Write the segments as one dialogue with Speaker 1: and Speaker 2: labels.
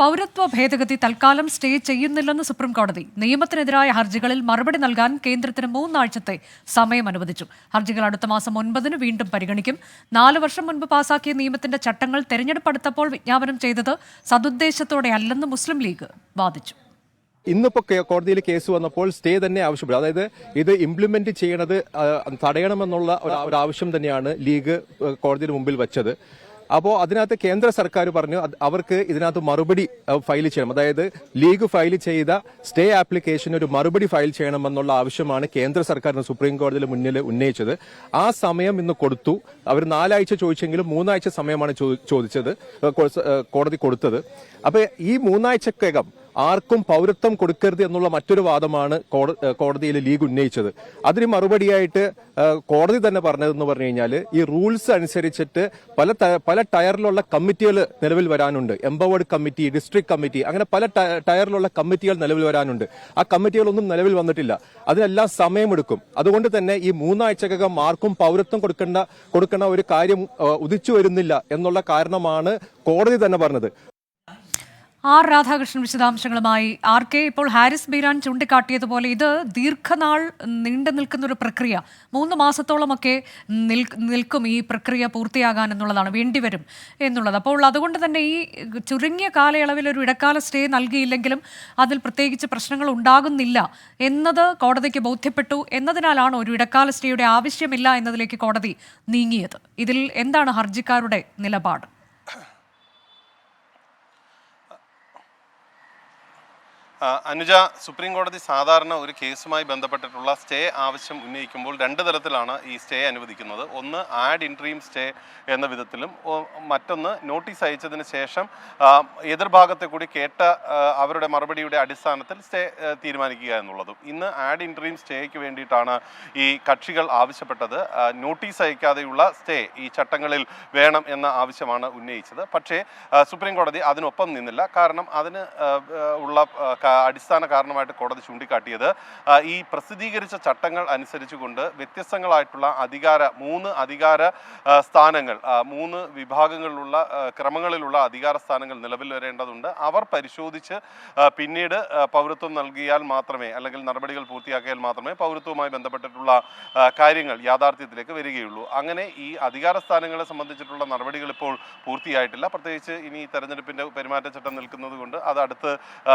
Speaker 1: പൗരത്വ ഭേദഗതി തൽക്കാലം സ്റ്റേ ചെയ്യുന്നില്ലെന്ന് സുപ്രീം കോടതി. നിയമത്തിനെതിരായ ഹർജികളിൽ മറുപടി നൽകാൻ കേന്ദ്രത്തിന് മൂന്നാഴ്ചത്തെ സമയം അനുവദിച്ചു. ഹർജികൾ അടുത്ത മാസം ഒൻപതിന് വീണ്ടും പരിഗണിക്കും. നാല് വർഷം മുൻപ് പാസാക്കിയ നിയമത്തിന്റെ ചട്ടങ്ങൾ തെരഞ്ഞെടുപ്പ് അടുത്തപ്പോൾ വിജ്ഞാപനം ചെയ്തത് സതുദ്ദേശത്തോടെ അല്ലെന്ന് മുസ്ലിം ലീഗ് വാദിച്ചു.
Speaker 2: ഇന്നിപ്പോ കോടതിയിൽ കേസ് വന്നപ്പോൾ സ്റ്റേ തന്നെ ആവശ്യപ്പെടും അതായത് ഇത് ഇംപ്ലിമെന്റ് ചെയ്യണത് തടയണമെന്നുള്ള ഒരു ആവശ്യം തന്നെയാണ് ലീഗ് കോടതിയുടെ മുമ്പിൽ വെച്ചത്. അപ്പോൾ അതിനകത്ത് കേന്ദ്ര സർക്കാർ പറഞ്ഞു അവർക്ക് ഇതിനകത്ത് മറുപടി ഫയൽ ചെയ്യണം. അതായത് ലീഗ് ഫയൽ ചെയ്ത സ്റ്റേ ആപ്ലിക്കേഷൻ ഒരു മറുപടി ഫയൽ ചെയ്യണമെന്നുള്ള ആവശ്യമാണ് കേന്ദ്ര സർക്കാരിന് സുപ്രീം കോടതിയിൽ മുന്നിൽ ഉന്നയിച്ചത്. ആ സമയം ഇന്ന് കൊടുത്തു. അവർ നാലാഴ്ച ചോദിച്ചെങ്കിലും മൂന്നാഴ്ച സമയമാണ് ചോദിച്ചത് കോടതി കൊടുത്തത്. അപ്പോൾ ഈ മൂന്നാഴ്ചക്കകം ആർക്കും പൗരത്വം കൊടുക്കരുത് എന്നുള്ള മറ്റൊരു വാദമാണ് കോട- കോടതിയിൽ ലീഗ് ഉന്നയിച്ചത്. അതിന് മറുപടിയായിട്ട് കോടതി തന്നെ പറഞ്ഞതെന്ന് പറഞ്ഞു കഴിഞ്ഞാൽ ഈ റൂൾസ് അനുസരിച്ചിട്ട് പല പല ടയറിലുള്ള കമ്മിറ്റികൾ നിലവിൽ വരാനുണ്ട്. എംപവേർഡ് കമ്മിറ്റി ഡിസ്ട്രിക്ട് കമ്മിറ്റി അങ്ങനെ പല ടയറിലുള്ള കമ്മിറ്റികൾ നിലവിൽ വരാനുണ്ട്. ആ കമ്മിറ്റികളൊന്നും നിലവിൽ വന്നിട്ടില്ല. അതിനെല്ലാം സമയമെടുക്കും. അതുകൊണ്ട് തന്നെ ഈ മൂന്നാഴ്ചക്കകം ആർക്കും പൗരത്വം കൊടുക്കേണ്ട കൊടുക്കേണ്ട ഒരു കാര്യം ഉദിച്ചു വരുന്നില്ല എന്നുള്ള കാരണമാണ് കോടതി തന്നെ പറഞ്ഞത്.
Speaker 1: ആർ രാധാകൃഷ്ണൻ വിശദാംശങ്ങളുമായി ആർ കെ. ഇപ്പോൾ ഹാരിസ് ബീരാൻ ചൂണ്ടിക്കാട്ടിയതുപോലെ ഇത് ദീർഘനാൾ നീണ്ടു നിൽക്കുന്ന ഒരു പ്രക്രിയ. മൂന്ന് മാസത്തോളമൊക്കെ നിൽ- നിൽക്കും ഈ പ്രക്രിയ പൂർത്തിയാകാൻ എന്നുള്ളതാണ് വേണ്ടിവരും എന്നുള്ളത്. അപ്പോൾ അതുകൊണ്ട് തന്നെ ഈ ചുരുങ്ങിയ കാലയളവിൽ ഒരു ഇടക്കാല സ്റ്റേ നൽകിയില്ലെങ്കിലും അതിൽ പ്രത്യേകിച്ച് പ്രശ്നങ്ങൾ ഉണ്ടാകുന്നില്ല എന്നത് കോടതിക്ക് ബോധ്യപ്പെട്ടു. എന്നതിനാലാണ് ഒരു ഇടക്കാല സ്റ്റേയുടെ ആവശ്യമില്ല എന്നതിലേക്ക് കോടതി നീങ്ങിയത്. ഇതിൽ എന്താണ് ഹർജിക്കാരുടെ നിലപാട്?
Speaker 3: അനുജ സുപ്രീം കോടതി സാധാരണ ഒരു കേസുമായി ബന്ധപ്പെട്ടിട്ടുള്ള സ്റ്റേ ആവശ്യം ഉന്നയിക്കുമ്പോൾ രണ്ട് തരത്തിലാണ് ഈ സ്റ്റേ അനുവദിക്കുന്നത്. ഒന്ന് ആഡ് ഇൻട്രീം സ്റ്റേ എന്ന വിധത്തിലും മറ്റൊന്ന് നോട്ടീസ് അയച്ചതിന് ശേഷം എതിർഭാഗത്തെ കൂടി കേട്ട അവരുടെ മറുപടിയുടെ അടിസ്ഥാനത്തിൽ സ്റ്റേ തീരുമാനിക്കുക എന്നുള്ളതും. ഇന്ന് ആഡ് ഇൻട്രീം സ്റ്റേക്ക് വേണ്ടിയിട്ടാണ് ഈ കക്ഷികൾ ആവശ്യപ്പെട്ടത്. നോട്ടീസ് അയക്കാതെയുള്ള സ്റ്റേ ഈ ചട്ടങ്ങളിൽ വേണം എന്ന ആവശ്യമാണ് ഉന്നയിച്ചത്. പക്ഷേ സുപ്രീം കോടതി അതിനൊപ്പം നിന്നില്ല. കാരണം അതിന് ഉള്ള അടിസ്ഥാന കാരണമായിട്ട് കോടതി ചൂണ്ടിക്കാട്ടിയത്. ഈ പ്രസിദ്ധീകരിച്ച ചട്ടങ്ങൾ അനുസരിച്ചുകൊണ്ട് വ്യത്യസ്തങ്ങളായിട്ടുള്ള അധികാര മൂന്ന് അധികാര സ്ഥാനങ്ങൾ മൂന്ന് വിഭാഗങ്ങളിലുള്ള ക്രമങ്ങളിലുള്ള അധികാര സ്ഥാനങ്ങൾ നിലവിൽ വരേണ്ടതുണ്ട്. അവർ പരിശോധിച്ച് പിന്നീട് പൗരത്വം നൽകിയാൽ മാത്രമേ അല്ലെങ്കിൽ നടപടികൾ പൂർത്തിയാക്കിയാൽ മാത്രമേ പൗരത്വവുമായി ബന്ധപ്പെട്ടിട്ടുള്ള കാര്യങ്ങൾ യാഥാർത്ഥ്യത്തിലേക്ക് വരികയുള്ളൂ. അങ്ങനെ ഈ അധികാര സ്ഥാനങ്ങളെ സംബന്ധിച്ചിട്ടുള്ള നടപടികൾ ഇപ്പോൾ പൂർത്തിയായിട്ടില്ല. പ്രത്യേകിച്ച് ഇനി തെരഞ്ഞെടുപ്പിന്റെ പെരുമാറ്റച്ചട്ടം നിൽക്കുന്നത് കൊണ്ട് അത് അടുത്ത് ആ,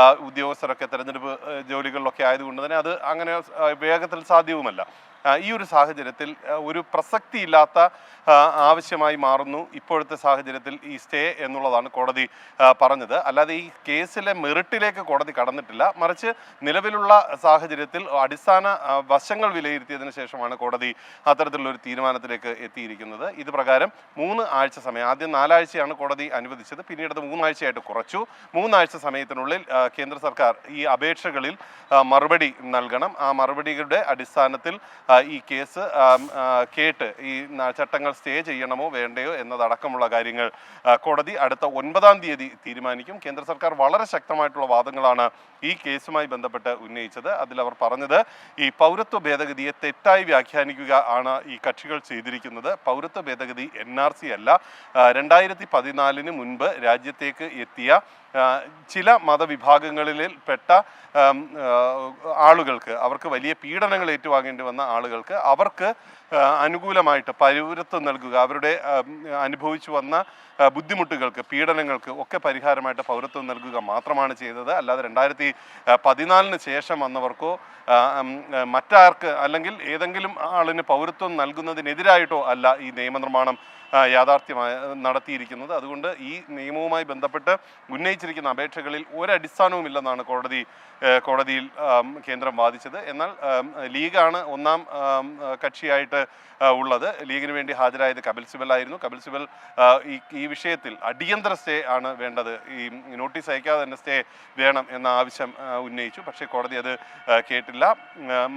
Speaker 3: ഉദ്യോഗസ്ഥരൊക്കെ തെരഞ്ഞെടുപ്പ് ജോലികളിലൊക്കെ ആയതുകൊണ്ട് തന്നെ അത് അങ്ങനെ വേഗത്തിൽ സാധ്യവുമല്ല. ഈ ഒരു സാഹചര്യത്തിൽ ഒരു പ്രസക്തിയില്ലാത്ത ആവശ്യമായി മാറുന്നു ഇപ്പോഴത്തെ സാഹചര്യത്തിൽ ഈ സ്റ്റേ എന്നുള്ളതാണ് കോടതി പറഞ്ഞത്. അല്ലാതെ ഈ കേസിലെ മെറിട്ടിലേക്ക് കോടതി കടന്നിട്ടില്ല. മറിച്ച് നിലവിലുള്ള സാഹചര്യത്തിൽ അടിസ്ഥാന വശങ്ങൾ വിലയിരുത്തിയതിനു ശേഷമാണ് കോടതി അത്തരത്തിലുള്ള ഒരു തീരുമാനത്തിലേക്ക് എത്തിയിരിക്കുന്നത്. ഇത് പ്രകാരം മൂന്ന് ആഴ്ച സമയം ആദ്യം നാലാഴ്ചയാണ് കോടതി അനുവദിച്ചത് പിന്നീട് അത് മൂന്നാഴ്ചയായിട്ട് കുറച്ചു. മൂന്നാഴ്ച സമയത്തിനുള്ളിൽ കേന്ദ്ര സർക്കാർ ഈ അപേക്ഷകളിൽ മറുപടി നൽകണം. ആ മറുപടികളുടെ അടിസ്ഥാനത്തിൽ ഈ കേസ് കേട്ട് ഈ ചട്ടങ്ങൾ സ്റ്റേ ചെയ്യണമോ വേണ്ടയോ എന്നതടക്കമുള്ള കാര്യങ്ങൾ കോടതി അടുത്ത ഒൻപതാം തീയതി തീരുമാനിക്കും. കേന്ദ്ര സർക്കാർ വളരെ ശക്തമായിട്ടുള്ള വാദങ്ങളാണ് ഈ കേസുമായി ബന്ധപ്പെട്ട് ഉന്നയിച്ചത്. അതിൽ അവർ പറഞ്ഞത് ഈ പൗരത്വ ഭേദഗതിയെ തെറ്റായി വ്യാഖ്യാനിക്കുക ആണ് ഈ കക്ഷികൾ ചെയ്തിരിക്കുന്നത്. പൗരത്വ ഭേദഗതി എൻ ആർ സി അല്ല. രണ്ടായിരത്തി പതിനാലിന് മുൻപ് രാജ്യത്തേക്ക് എത്തിയ ചില മതവിഭാഗങ്ങളിൽ പെട്ട ആളുകൾക്ക് അവർക്ക് വലിയ പീഡനങ്ങൾ ഏറ്റുവാങ്ങേണ്ടി വന്ന ആളുകൾക്ക് അവർക്ക് അനുകൂലമായിട്ട് പൗരത്വം നൽകുക അവരുടെ അനുഭവിച്ചു വന്ന ബുദ്ധിമുട്ടുകൾക്ക് പീഡനങ്ങൾക്ക് ഒക്കെ പരിഹാരമായിട്ട് പൗരത്വം നൽകുക മാത്രമാണ് ചെയ്തത്. അല്ലാതെ രണ്ടായിരത്തി പതിനാലിന് ശേഷം വന്നവർക്കോ മറ്റാർക്ക് അല്ലെങ്കിൽ ഏതെങ്കിലും ആളിന് പൗരത്വം നൽകുന്നതിനെതിരായിട്ടോ അല്ല ഈ നിയമനിർമ്മാണം യാഥാർത്ഥ്യമായി നടത്തിയിരിക്കുന്നത്. അതുകൊണ്ട് ഈ നിയമവുമായി ബന്ധപ്പെട്ട് ഉന്നയിച്ചിരിക്കുന്ന അപേക്ഷകളിൽ ഒരടിസ്ഥാനവുമില്ലെന്നാണ് കോടതി കോടതിയിൽ കേന്ദ്രം വാദിച്ചത്. എന്നാൽ ലീഗാണ് ഒന്നാം കക്ഷിയായിട്ട് ഉള്ളത്. ലീഗിന് വേണ്ടി ഹാജരായത് കപിൽ സിബൽ ആയിരുന്നു. കപിൽ സിബൽ ഈ ഈ വിഷയത്തിൽ അടിയന്തര സ്റ്റേ ആണ് വേണ്ടത്. ഈ നോട്ടീസ് അയക്കാതെ തന്നെ സ്റ്റേ വേണം എന്ന ആവശ്യം ഉന്നയിച്ചു. പക്ഷേ കോടതി അത് കേട്ടില്ല.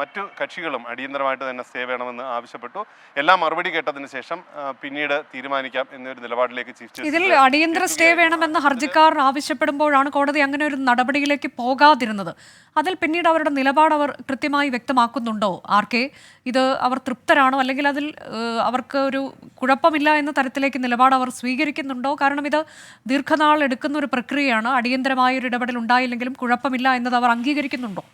Speaker 3: മറ്റു കക്ഷികളും അടിയന്തരമായിട്ട് തന്നെ സ്റ്റേ വേണമെന്ന് ആവശ്യപ്പെട്ടു. എല്ലാം മറുപടി കേട്ടതിന് ശേഷം പിന്നീട് തീരുമാനിക്കാം എന്നൊരു നിലപാടിലേക്ക് ചീഫ്
Speaker 1: ഇതിൽ അടിയന്തര സ്റ്റേ വേണമെന്ന് ഹർജിക്കാർ ആവശ്യപ്പെടുമ്പോഴാണ് കോടതി അങ്ങനെ ഒരു നടപടിയിലേക്ക് പോകാതിരുന്നത്. അതിൽ പിന്നീട് അവരുടെ നിലപാട് അവർ കൃത്യമായി വ്യക്തമാക്കുന്നുണ്ടോ? ആർ കെ ഇത് അവർ തൃപ്തരാണോ? അല്ലെങ്കിൽ അതിൽ അവർക്ക് ഒരു കുഴപ്പമില്ല എന്ന തരത്തിലേക്ക് നിലപാട് അവർ സ്വീകരിക്കുന്നുണ്ടോ? കാരണം ഇത് ദീർഘനാൾ എടുക്കുന്ന ഒരു പ്രക്രിയയാണ്. അടിയന്തരമായ ഒരു ഇടപെടൽ ഉണ്ടായില്ലെങ്കിലും കുഴപ്പമില്ല എന്നത് അവർ അംഗീകരിക്കുന്നുണ്ടോ?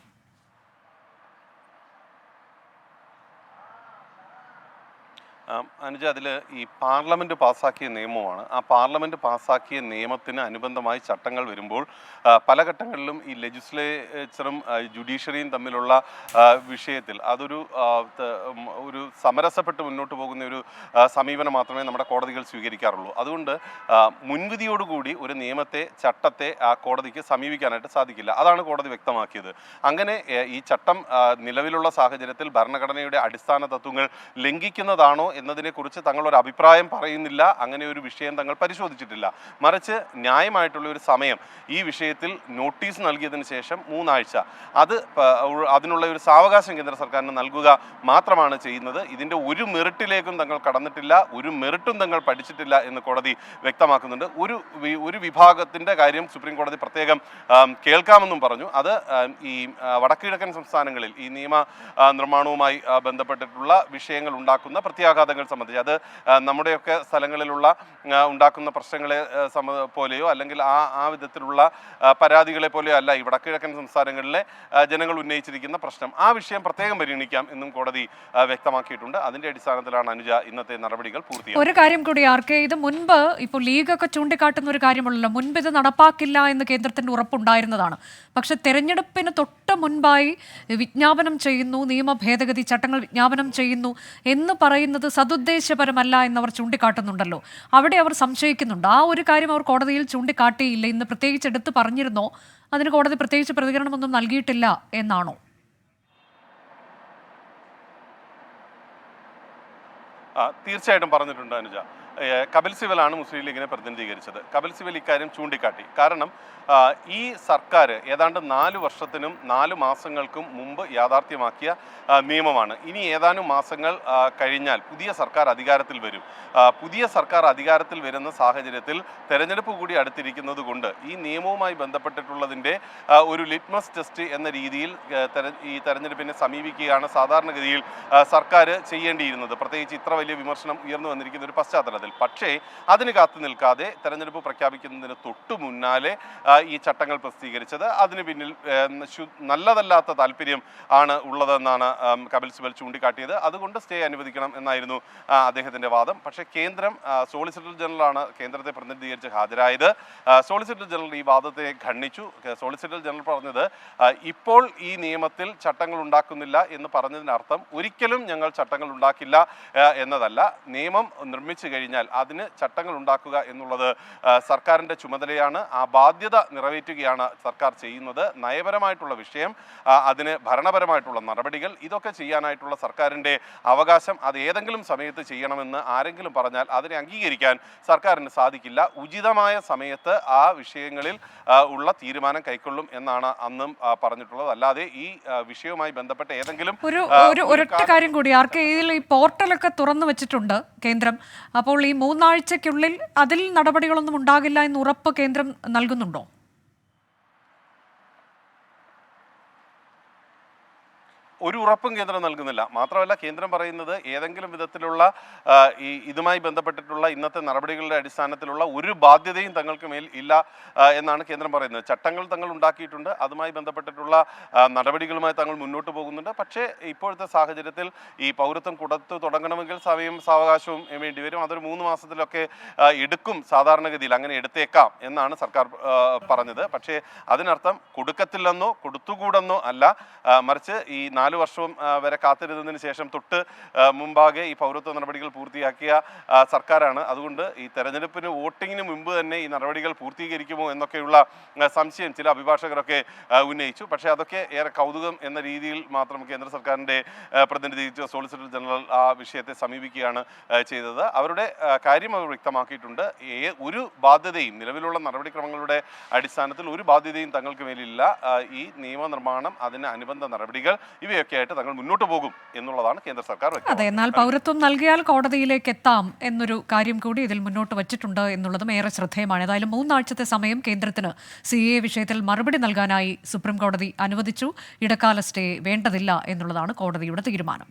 Speaker 3: അനുജ അതിൽ ഈ പാർലമെന്റ് പാസാക്കിയ നിയമമാണ്. ആ പാർലമെന്റ് പാസാക്കിയ നിയമത്തിന് അനുബന്ധമായി ചട്ടങ്ങൾ വരുമ്പോൾ പല ഘട്ടങ്ങളിലും ഈ ലെജിസ്ലേച്ചറും ജുഡീഷ്യറിയും തമ്മിലുള്ള വിഷയത്തിൽ അതൊരു ഒരു സമരസപ്പെട്ട് മുന്നോട്ട് പോകുന്ന ഒരു സമീപനം മാത്രമേ നമ്മുടെ കോടതികൾ സ്വീകരിക്കാറുള്ളൂ. അതുകൊണ്ട് മുൻവിധിയോടുകൂടി ഒരു നിയമത്തെ ചട്ടത്തെ ആ കോടതിക്ക് സമീപിക്കാനായിട്ട് സാധിക്കില്ല. അതാണ് കോടതി വ്യക്തമാക്കിയത്. അങ്ങനെ ഈ ചട്ടം നിലവിലുള്ള സാഹചര്യത്തിൽ ഭരണഘടനയുടെ അടിസ്ഥാന തത്വങ്ങൾ ലംഘിക്കുന്നതാണോ എന്നതിനെക്കുറിച്ച് തങ്ങൾ ഒരു അഭിപ്രായം പറയുന്നില്ല അങ്ങനെ ഒരു വിഷയം തങ്ങൾ പരിശോധിച്ചിട്ടില്ല. മറിച്ച് ന്യായമായിട്ടുള്ള ഒരു സമയം ഈ വിഷയത്തിൽ നോട്ടീസ് നൽകിയതിന് ശേഷം മൂന്നാഴ്ച. അത് അതിനുള്ള ഒരു സാവകാശം കേന്ദ്ര സർക്കാരിന് നൽകുക മാത്രമാണ് ചെയ്യുന്നത്. ഇതിന്റെ ഒരു മെറിട്ടിലേക്കും തങ്ങൾ കടന്നിട്ടില്ല ഒരു മെറിട്ടും തങ്ങൾ പഠിച്ചിട്ടില്ല എന്ന് കോടതി വ്യക്തമാക്കുന്നുണ്ട്. ഒരു ഒരു വിഭാഗത്തിന്റെ കാര്യം സുപ്രീം കോടതി പ്രത്യേകം കേൾക്കാമെന്നും പറഞ്ഞു. അത് ഈ വടക്കു വടക്കുകിഴക്കൻ സംസ്ഥാനങ്ങളിൽ ഈ നിയമ നിർമ്മാണവുമായി ബന്ധപ്പെട്ടിട്ടുള്ള വിഷയങ്ങൾ ഉണ്ടാക്കുന്ന പ്രത്യാഘാതങ്ങൾ സംബന്ധിച്ച് അത് നമ്മുടെയൊക്കെ സ്ഥലങ്ങളിലുള്ള ഉണ്ടാക്കുന്ന പ്രശ്നങ്ങളെ പോലെയോ അല്ലെങ്കിൽ ആ ആ വിധത്തിലുള്ള പരാതികളെ പോലെയോ അല്ല ഈ വടക്കുകിഴക്കൻ സംസ്ഥാനങ്ങളിലെ ജനങ്ങൾ ഉന്നയിച്ചിരിക്കുന്ന പ്രശ്നം. ആ വിഷയം പ്രത്യേകം പരിഗണിക്കാം എന്നും കോടതി വ്യക്തമാക്കിയിട്ടുണ്ട്. അതിന്റെ അടിസ്ഥാനത്തിലാണ് അനുജ ഇന്നത്തെ നടപടികൾ പൂർത്തിയാക്കുന്നത്.
Speaker 1: ഒരു കാര്യം കൂടി ആർക്കെ ഇത് മുൻപ് ഇപ്പോൾ ലീഗൊക്കെ ചൂണ്ടിക്കാട്ടുന്ന ഒരു കാര്യമുള്ളല്ലോ. മുൻപ് ഇത് നടപ്പാക്കില്ല എന്ന് കേന്ദ്രത്തിന്റെ ഉറപ്പുണ്ടായിരുന്നതാണ്. പക്ഷെ തെരഞ്ഞെടുപ്പിന് തൊട്ട് മുൻപായി വിജ്ഞാപനം ചെയ്യുന്നു നിയമ ഭേദഗതി ചട്ടങ്ങൾ വിജ്ഞാപനം ചെയ്യുന്നു എന്ന് പറയുന്നത് സതുദ്ദേശപരമല്ല എന്നവർ ചൂണ്ടിക്കാട്ടുന്നുണ്ടല്ലോ. അവിടെ അവർ സംശയിക്കുന്നുണ്ട്. ആ ഒരു കാര്യം അവർ കോടതിയിൽ ചൂണ്ടിക്കാട്ടിയില്ല. ഇന്ന് പ്രത്യേകിച്ച് എടുത്ത് പറഞ്ഞിരുന്നോ? അതിന് കോടതി പ്രത്യേകിച്ച് പ്രതികരണമൊന്നും നൽകിയിട്ടില്ല എന്നാണോ?
Speaker 3: തീർച്ചയായിട്ടും പറഞ്ഞിട്ടുണ്ട് അനുജ. കപിൽ സിബലാണ് മുസ്ലിം ലീഗിനെ പ്രതിനിധീകരിച്ചത്. കപിൽ സിബൽ ഇക്കാര്യം ചൂണ്ടിക്കാട്ടി. കാരണം ഈ സർക്കാർ ഏതാണ്ട് നാല് വർഷത്തിനും നാല് മാസങ്ങൾക്കും മുമ്പ് യാഥാർത്ഥ്യമാക്കിയ നിയമമാണ്. ഇനി ഏതാനും മാസങ്ങൾ കഴിഞ്ഞാൽ പുതിയ സർക്കാർ അധികാരത്തിൽ വരും. പുതിയ സർക്കാർ അധികാരത്തിൽ വരുന്ന സാഹചര്യത്തിൽ തെരഞ്ഞെടുപ്പ് കൂടി അടുത്തിരിക്കുന്നത് കൊണ്ട് ഈ നിയമവുമായി ബന്ധപ്പെട്ടിട്ടുള്ളതിന്റെ ഒരു ലിറ്റ്മസ് ടെസ്റ്റ് എന്ന രീതിയിൽ ഈ തെരഞ്ഞെടുപ്പിനെ സമീപിക്കുകയാണ് സാധാരണഗതിയിൽ സർക്കാർ ചെയ്യേണ്ടിയിരുന്നത്. പ്രത്യേകിച്ച് ഇത്ര വലിയ വിമർശനം ഉയർന്നു വന്നിരിക്കുന്ന ഒരു പശ്ചാത്തലത്തിൽ. പക്ഷേ അതിന് കാത്തു നിൽക്കാതെ തെരഞ്ഞെടുപ്പ് പ്രഖ്യാപിക്കുന്നതിന് തൊട്ടു മുന്നാലെ ഈ ചട്ടങ്ങൾ പ്രസിദ്ധീകരിച്ചത്. അതിന് പിന്നിൽ നല്ലതല്ലാത്ത താല്പര്യം ആണ് ഉള്ളതെന്നാണ് കപിൽ സിബൽ ചൂണ്ടിക്കാട്ടിയത്. അതുകൊണ്ട് സ്റ്റേ അനുവദിക്കണം എന്നായിരുന്നു അദ്ദേഹത്തിന്റെ വാദം. പക്ഷേ കേന്ദ്രം സോളിസിറ്റർ ജനറലാണ് കേന്ദ്രത്തെ പ്രതിനിധീകരിച്ച് ഹാജരായത്. സോളിസിറ്റർ ജനറൽ ഈ വാദത്തെ ഖണ്ഡിച്ചു. സോളിസിറ്റർ ജനറൽ പറഞ്ഞത് ഇപ്പോൾ ഈ നിയമത്തിൽ ചട്ടങ്ങൾ ഉണ്ടാക്കുന്നില്ല എന്ന് പറഞ്ഞതിനർത്ഥം ഒരിക്കലും ഞങ്ങൾ ചട്ടങ്ങൾ ഉണ്ടാക്കില്ല എന്നതല്ല. നിയമം നിർമ്മിച്ചു കഴിഞ്ഞാൽ അതിന് ചട്ടങ്ങൾ ഉണ്ടാക്കുക എന്നുള്ളത് സർക്കാരിന്റെ സർക്കാരിന്റെ ചുമതലയാണ്. ആ ബാധ്യത നിറവേറ്റുകയാണ് സർക്കാർ ചെയ്യുന്നത്. നയപരമായിട്ടുള്ള വിഷയം അതിന് ഭരണപരമായിട്ടുള്ള നടപടികൾ ഇതൊക്കെ ചെയ്യാനായിട്ടുള്ള സർക്കാരിന്റെ അവകാശം. അത് ഏതെങ്കിലും സമയത്ത് ചെയ്യണമെന്ന് ആരെങ്കിലും പറഞ്ഞാൽ അതിനെ അംഗീകരിക്കാൻ സർക്കാരിന് സാധിക്കില്ല. ഉചിതമായ സമയത്ത് ആ വിഷയങ്ങളിൽ ഉള്ള തീരുമാനം കൈക്കൊള്ളും എന്നാണ് അന്നും പറഞ്ഞിട്ടുള്ളത്. അല്ലാതെ ഈ വിഷയവുമായി ബന്ധപ്പെട്ട ഏതെങ്കിലും
Speaker 1: ഒരു ഒരു ഒരൊറ്റ കാര്യം കൂടി ആർക്ക് ഇതിൽ ഈ പോർട്ടലൊക്കെ തുറന്നു വെച്ചിട്ടുണ്ട് കേന്ദ്രം. അപ്പോൾ ഈ മൂന്നാഴ്ചയ്ക്കുള്ളിൽ അതിൽ നടപടികളൊന്നും ഉണ്ടാകില്ല എന്ന് ഉറപ്പ് കേന്ദ്രം നൽകുന്നുണ്ടോ?
Speaker 3: ഒരു ഉറപ്പും കേന്ദ്രം നൽകുന്നില്ല. മാത്രമല്ല കേന്ദ്രം പറയുന്നത് ഏതെങ്കിലും വിധത്തിലുള്ള ഈ ഇതുമായി ബന്ധപ്പെട്ടിട്ടുള്ള ഇന്നത്തെ നടപടികളുടെ അടിസ്ഥാനത്തിലുള്ള ഒരു ബാധ്യതയും തങ്ങൾക്ക് മേൽ ഇല്ല എന്നാണ് കേന്ദ്രം പറയുന്നത്. ചട്ടങ്ങൾ തങ്ങൾ ഉണ്ടാക്കിയിട്ടുണ്ട്. അതുമായി ബന്ധപ്പെട്ടിട്ടുള്ള നടപടികളുമായി തങ്ങൾ മുന്നോട്ട് പോകുന്നുണ്ട്. പക്ഷേ ഇപ്പോഴത്തെ സാഹചര്യത്തിൽ ഈ പൗരത്വം കൊടുത്തു തുടങ്ങണമെങ്കിൽ സമയം സാവകാശവും വേണ്ടി വരും. അതൊരു മൂന്ന് മാസത്തിലൊക്കെ എടുക്കും സാധാരണഗതിയിൽ. അങ്ങനെ എടുത്തേക്കാം എന്നാണ് സർക്കാർ പറഞ്ഞത്. പക്ഷേ അതിനർത്ഥം കൊടുക്കത്തില്ലെന്നോ കൊടുത്തുകൂടെന്നോ അല്ല. മറിച്ച് ഈ നാല് വർഷവും വരെ കാത്തിരുന്നതിന് ശേഷം തൊട്ട് മുമ്പാകെ ഈ പൗരത്വ നടപടികൾ പൂർത്തിയാക്കിയ സർക്കാരാണ്. അതുകൊണ്ട് ഈ തെരഞ്ഞെടുപ്പിന് വോട്ടിങ്ങിന് മുമ്പ് തന്നെ ഈ നടപടികൾ പൂർത്തീകരിക്കുമോ എന്നൊക്കെയുള്ള സംശയം ചില അഭിഭാഷകരൊക്കെ ഉന്നയിച്ചു. പക്ഷേ അതൊക്കെ ഏറെ കൗതുകം എന്ന രീതിയിൽ മാത്രം കേന്ദ്ര സർക്കാരിന്റെ പ്രതിനിധി സോളിസിറ്റർ ജനറൽ ആ വിഷയത്തെ സമീപിക്കുകയാണ് ചെയ്തത്. അവരുടെ കാര്യം അവർ വ്യക്തമാക്കിയിട്ടുണ്ട്. ഒരു ബാധ്യതയും നിലവിലുള്ള നടപടിക്രമങ്ങളുടെ അടിസ്ഥാനത്തിൽ ഒരു ബാധ്യതയും തങ്ങൾക്ക് മേലില്ല. ഈ നിയമനിർമ്മാണം അതിന് അനുബന്ധ നടപടികൾ ഇവയൊക്കെ എന്നിവയൊക്കെ ആയിട്ട് തങ്ങൾ മുന്നോട്ട് പോകും എന്നുള്ളതാണ് കേന്ദ്ര സർക്കാർ
Speaker 1: അതെ. എന്നാൽ പൗരത്വം നൽകിയാൽ കോടതിയിലേക്ക് എത്താം എന്നൊരു കാര്യം കൂടി ഇതിൽ മുന്നോട്ട് വച്ചിട്ടുണ്ട് എന്നുള്ളതും ഏറെ ശ്രദ്ധേയമാണ്. ഏതായാലും മൂന്നാഴ്ചത്തെ സമയം കേന്ദ്രത്തിന് സി എ വിഷയത്തിൽ മറുപടി നൽകാനായി സുപ്രീം കോടതി അനുവദിച്ചു. ഇടക്കാല സ്റ്റേ വേണ്ടതില്ല എന്നുള്ളതാണ് കോടതിയുടെ തീരുമാനം.